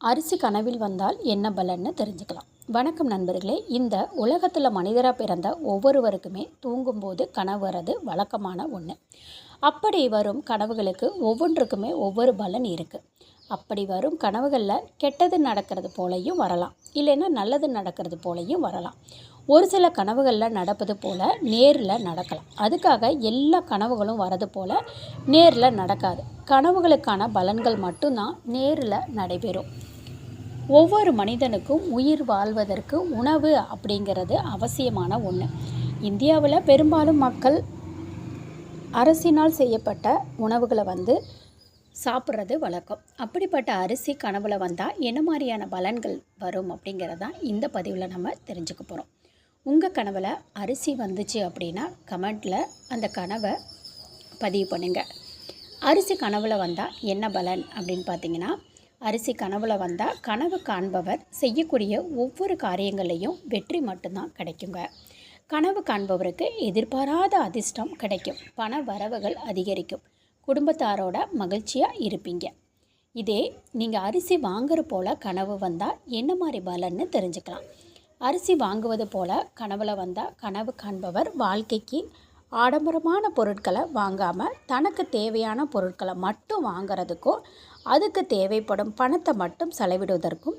அரிசி கனவில் வந்தால் என்ன பலன்னு தெரிஞ்சுக்கலாம். வணக்கம் நண்பர்களே. இந்த உலகத்தில் மனிதராக பிறந்த ஒவ்வொருவருக்குமே தூங்கும்போது கனவு வர்றது வழக்கமான ஒன்று அப்படி வரும் கனவுகளுக்கு ஒவ்வொன்றுக்குமே ஒவ்வொரு பலன் இருக்குது அப்படி வரும் கனவுகளில் கெட்டது நடக்கிறது போலையும் வரலாம். இல்லைன்னா நல்லது நடக்கிறது போலையும் வரலாம். ஒரு சில கனவுகளில் நடப்பது போல் நேரில் நடக்கலாம். அதுக்காக எல்லா கனவுகளும் வரது போல் நேரில் நடக்காது. கனவுகளுக்கான பலன்கள் மட்டும்தான் நேரில் நடைபெறும். ஒவ்வொரு மனிதனுக்கும் உயிர் வாழ்வதற்கு உணவு அப்படிங்கிறது அவசியமான ஒன்று இந்தியாவில் பெரும்பாலும் மக்கள் அரசினால் செய்யப்பட்ட உணவுகளை வந்து சாப்பிட்றது வழக்கம். அப்படிப்பட்ட அரிசி கனவில் வந்தால் என்ன மாதிரியான பலன்கள் வரும் அப்படிங்கிறதான் இந்த பதிவில் நம்ம தெரிஞ்சுக்க போகிறோம் உங்கள் கனவில் அரிசி வந்துச்சு அப்படின்னா கமெண்ட்டில் அந்த கனவை பதிவு பண்ணுங்கள் அரிசி கனவில் வந்தால் என்ன பலன் அப்படின்னு பார்த்தீங்கன்னா அரிசி கனவில் வந்தால் கனவு காண்பவர் செய்யக்கூடிய ஒவ்வொரு காரியங்களையும் வெற்றி மட்டும்தான் கிடைக்குங்க. கனவு காண்பவருக்கு எதிர்பாராத அதிர்ஷ்டம் கிடைக்கும். பண வரவுகள் அதிகரிக்கும். குடும்பத்தாரோட மகிழ்ச்சியாக இருப்பீங்க. இதே நீங்கள் அரிசி வாங்குற போல் கனவு வந்தால் என்ன மாதிரி பலன்னு தெரிஞ்சுக்கலாம். அரிசி வாங்குவது போல் கனவில் வந்தால் கனவு காண்பவர் வாழ்க்கைக்கு ஆடம்பரமான பொருட்களை வாங்காமல் தனக்கு தேவையான பொருட்களை மட்டும் வாங்கிறதுக்கும் அதுக்கு தேவைப்படும் பணத்தை மட்டும் செலவிடுவதற்கும்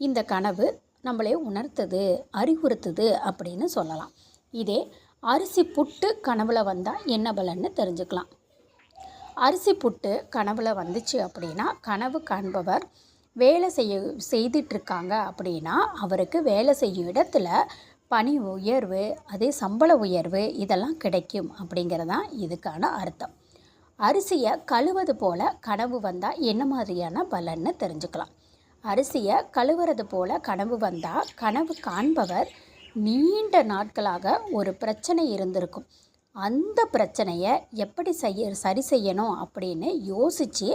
இந்த கனவு நம்மளே உணர்த்துது அறிவுறுத்துது அப்படின்னு சொல்லலாம். இதே அரிசி புட்டு கனவில் வந்தால் என்ன பலன்னு தெரிஞ்சுக்கலாம். அரிசி புட்டு கனவில் வந்துச்சு அப்படின்னா கனவு காண்பவர் வேலை செய்ய செய்துட்ருக்காங்க அப்படின்னா அவருக்கு வேலை செய்யும் இடத்துல பணி உயர்வு அதே சம்பள உயர்வு இதெல்லாம் கிடைக்கும் அப்படிங்கிறதான் இதுக்கான அர்த்தம். அரிசியை கழுவது போல் கனவு வந்தால் என்ன மாதிரியான பலன்னு தெரிஞ்சுக்கலாம். அரிசியை கழுவுறது போல் கனவு வந்தால் கனவு காண்பவர் நீண்ட நாட்களாக ஒரு பிரச்சனை இருந்திருக்கும். அந்த பிரச்சனையை எப்படி செய்ய சரி செய்யணும் அப்படின்னு யோசித்து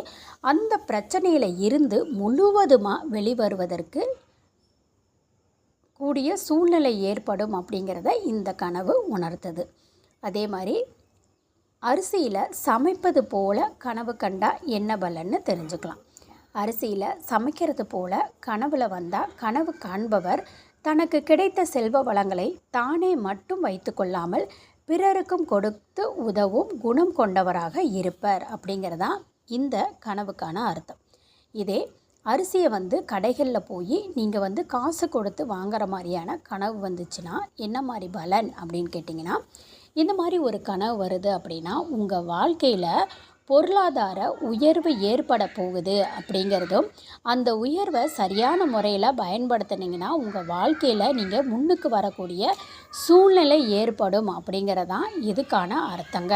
அந்த பிரச்சனையில் இருந்து முழுவதுமாக வெளிவருவதற்கு கூடிய சூழ்நிலை ஏற்படும் அப்படிங்கிறத இந்த கனவு உணர்த்தது. அதே மாதிரி அரிசியில் சமைப்பது போல் கனவு கண்டால் என்ன பலன்னு தெரிஞ்சுக்கலாம். அரிசியில் சமைக்கிறது போல் கனவில் வந்தால் கனவு காண்பவர் தனக்கு கிடைத்த செல்வ வளங்களை தானே மட்டும் வைத்து கொள்ளாமல் பிறருக்கும் கொடுத்து உதவும் குணம் கொண்டவராக இருப்பர் அப்படிங்கிறதான் இந்த கனவுக்கான அர்த்தம். இதே அரிசியை வந்து கடைகளில் போய் நீங்கள் வந்து காசு கொடுத்து வாங்குற மாதிரியான கனவு வந்துச்சுன்னா என்ன மாதிரி பலன் அப்படின்னு கேட்டிங்கன்னா இந்த மாதிரி ஒரு கனவு வருது அப்படின்னா உங்கள் வாழ்க்கையில் பொருளாதார உயர்வு ஏற்பட போகுது அப்படிங்கிறதும் அந்த உயர்வை சரியான முறையில் பயன்படுத்தினீங்கன்னா உங்கள் வாழ்க்கையில் நீங்கள் முன்னுக்கு வரக்கூடிய சூழ்நிலை ஏற்படும் அப்படிங்கிறதான் இதுக்கான அர்த்தங்க.